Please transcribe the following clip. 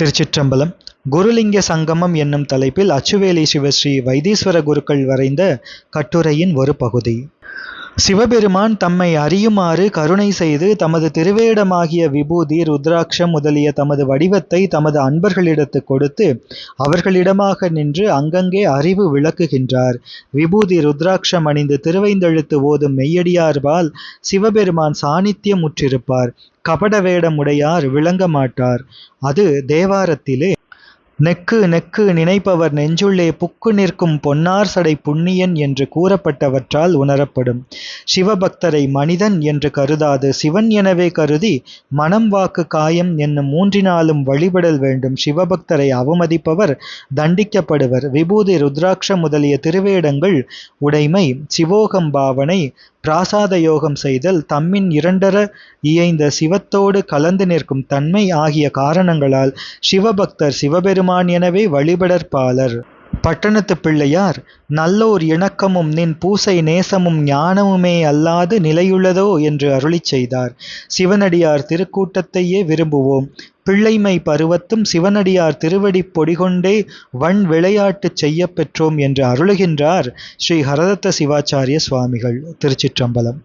திருச்சிற்றம்பலம். குருலிங்க சங்கமம் என்னும் தலைப்பில் அச்சுவேலி சிவஸ்ரீ வைத்தீஸ்வர குருக்கள் வரைந்த கட்டுரையின் ஒரு பகுதி. சிவபெருமான் தம்மை அறியுமாறு கருணை செய்து தமது திருவேடமாகிய விபூதி ருத்ராட்சம் முதலிய தமது வடிவத்தை தமது அன்பர்களிடத்து கொடுத்து அவர்களிடமாக நின்று அங்கங்கே அறிவு விளக்குகின்றார். விபூதி ருத்ராட்சம் அணிந்து திருவைந்தெழுத்து ஓதும் மெய்யடியார்பால் சிவபெருமான் சாநித்தியம் முற்றிருப்பார் கபட வேடமுடையார் விளங்க மாட்டார் அது தேவாரத்திலே நெக்கு நெக்கு நினைப்பவர் நெஞ்சுள்ளே புக்கு நிற்கும் பொன்னார் சடை புண்ணியன் என்று கூறப்பட்டவற்றால் உணரப்படும். சிவபக்தரை மனிதன் என்று கருதாது. சிவன் எனவே கருதி மனம் வாக்கு காயம் என்னும் மூன்றினாலும் வழிபடல் வேண்டும். சிவபக்தரை அவமதிப்பவர் தண்டிக்கப்படுவர். விபூதி ருத்ராட்ச முதலிய திருவேடங்கள் உடைமை. சிவோகம் பாவனை. பிராசாத யோகம் செய்தல். தம்மின் இரண்டர இயைந்த சிவத்தோடு கலந்து நிற்கும் தன்மை ஆகிய காரணங்களால் சிவபக்தர் சிவபெருமான் எனவே வழிபடற்பாலர் பட்டணத்து பிள்ளையார் நல்லோர் இணக்கமும் நின் பூசை நேசமும் ஞானமுமே அல்லாது நிலையுள்ளதோ என்று அருளி செய்தார். சிவனடியார் திருக்கூட்டத்தையே விரும்புவோம். பிள்ளைமை பருவத்தும் சிவனடியார் திருவடி பொடிகொண்டே வன் விளையாட்டு செய்யப் பெற்றோம் என்று அருளுகின்றார் ஸ்ரீ ஹரதத்த சிவாச்சாரிய சுவாமிகள் திருச்சிற்றம்பலம்.